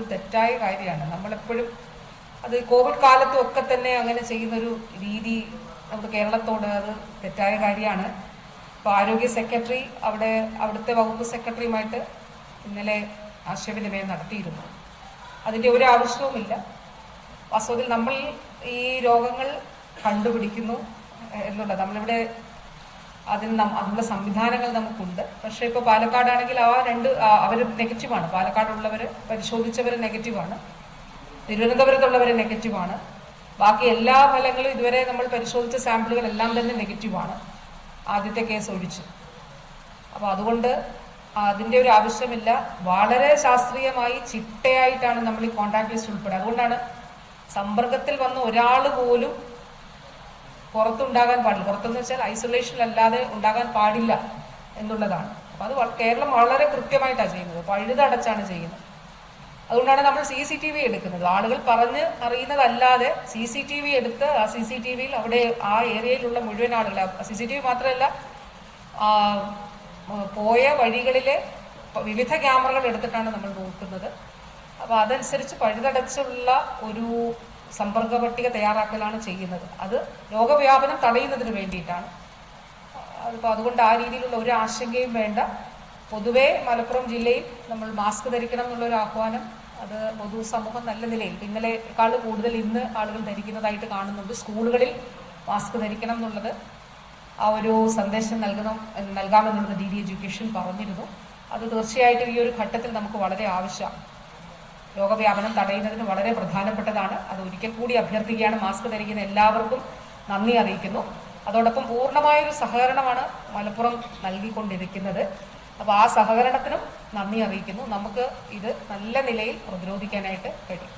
അത് തെറ്റായ കാര്യമാണ്. നമ്മളെപ്പോഴും അത് കോവിഡ് കാലത്തും ഒക്കെ തന്നെ അങ്ങനെ ചെയ്യുന്നൊരു രീതി നമ്മുടെ കേരളത്തോട് അത് തെറ്റായ കാര്യമാണ്. ഇപ്പോൾ ആരോഗ്യ സെക്രട്ടറി അവിടെ അവിടുത്തെ വകുപ്പ് സെക്രട്ടറിയുമായിട്ട് ഇന്നലെ ആശയവിനിമയം നടത്തിയിരുന്നു. അതിന്റെ ഒരു ആവശ്യവുമില്ല. വാസ്തവത്തിൽ നമ്മൾ ഈ രോഗങ്ങൾ കണ്ടുപിടിക്കുന്നു എന്നുള്ളത്. നമ്മളിവിടെ അതിന് അതിനുള്ള സംവിധാനങ്ങൾ നമുക്കുണ്ട്. പക്ഷേ ഇപ്പോൾ പാലക്കാടാണെങ്കിൽ ആ രണ്ട് അവർ നെഗറ്റീവാണ്. പാലക്കാടുള്ളവർ പരിശോധിച്ചവർ നെഗറ്റീവാണ്. തിരുവനന്തപുരത്തുള്ളവർ നെഗറ്റീവാണ്. ബാക്കി എല്ലാ ഫലങ്ങളും ഇതുവരെ നമ്മൾ പരിശോധിച്ച സാമ്പിളുകൾ എല്ലാം തന്നെ നെഗറ്റീവാണ് ആദ്യത്തെ കേസ് ഒഴിച്ച്. അപ്പോൾ അതുകൊണ്ട് അതിന്റെ ഒരു ആവശ്യമില്ല. വളരെ ശാസ്ത്രീയമായി ചിട്ടയായിട്ടാണ് നമ്മൾ ഈ കോൺടാക്ട് ലിസ്റ്റ് ഉൾപ്പെടുക. അതുകൊണ്ടാണ് സമ്പർക്കത്തിൽ വന്ന ഒരാൾ പോലും പുറത്തുണ്ടാകാൻ പാടില്ല. പുറത്തെന്ന് വെച്ചാൽ അല്ലാതെ ഉണ്ടാകാൻ പാടില്ല എന്നുള്ളതാണ്. അപ്പൊ അത് കേരളം വളരെ കൃത്യമായിട്ടാണ് ചെയ്യുന്നത്. പഴുതടച്ചാണ് ചെയ്യുന്നത്. അതുകൊണ്ടാണ് നമ്മൾ സി സി ടി വി എടുക്കുന്നത്. ആളുകൾ പറഞ്ഞ് അറിയുന്നതല്ലാതെ സി സി ടി വി എടുത്ത് ആ സി സി ടി വിയിൽ അവിടെ ആ ഏരിയയിലുള്ള മുഴുവൻ ആളുകൾ സി സി ടി വി മാത്രമല്ല പോയ വഴികളിലെ വിവിധ ക്യാമറകൾ എടുത്തിട്ടാണ് നമ്മൾ നോക്കുന്നത്. അപ്പോൾ അതനുസരിച്ച് പഴുതടച്ചുള്ള ഒരു സമ്പർക്ക പട്ടിക തയ്യാറാക്കലാണ് ചെയ്യുന്നത്. അത് രോഗവ്യാപനം തടയുന്നതിന് വേണ്ടിയിട്ടാണ്. അതിപ്പോൾ അതുകൊണ്ട് ആ രീതിയിലുള്ള ഒരു ആശങ്കയും വേണ്ട. പൊതുവേ മലപ്പുറം ജില്ലയിൽ നമ്മൾ മാസ്ക് ധരിക്കണം എന്നുള്ളൊരു ആഹ്വാനം അത് പൊതുസമൂഹം നല്ല നിലയിൽ ഇന്നലെക്കാൾ കൂടുതൽ ഇന്ന് ആളുകൾ ധരിക്കുന്നതായിട്ട് കാണുന്നുണ്ട്. സ്കൂളുകളിൽ മാസ്ക് ധരിക്കണം എന്നുള്ളത് ആ ഒരു സന്ദേശം നൽകണം നൽകാമെന്നുള്ളത് ഡി ഡി എഡ്യൂക്കേഷൻ പറഞ്ഞിരുന്നു. അത് തീർച്ചയായിട്ടും ഈ ഒരു ഘട്ടത്തിൽ നമുക്ക് വളരെ ആവശ്യമാണ്. രോഗവ്യാപനം തടയുന്നതിന് വളരെ പ്രധാനപ്പെട്ടതാണ്. അത് ഒരിക്കൽ കൂടി അഭ്യർത്ഥിക്കുകയാണ്. മാസ്ക് ധരിക്കുന്ന എല്ലാവർക്കും നന്ദി അറിയിക്കുന്നു. അതോടൊപ്പം പൂർണമായൊരു സഹകരണമാണ് മലപ്പുറം നൽകിക്കൊണ്ടിരിക്കുന്നത്. അപ്പോൾ ആ സഹകരണത്തിനും നന്ദി അറിയിക്കുന്നു. നമുക്ക് ഇത് നല്ല നിലയിൽ പ്രതിരോധിക്കാനായിട്ട് കഴിയും.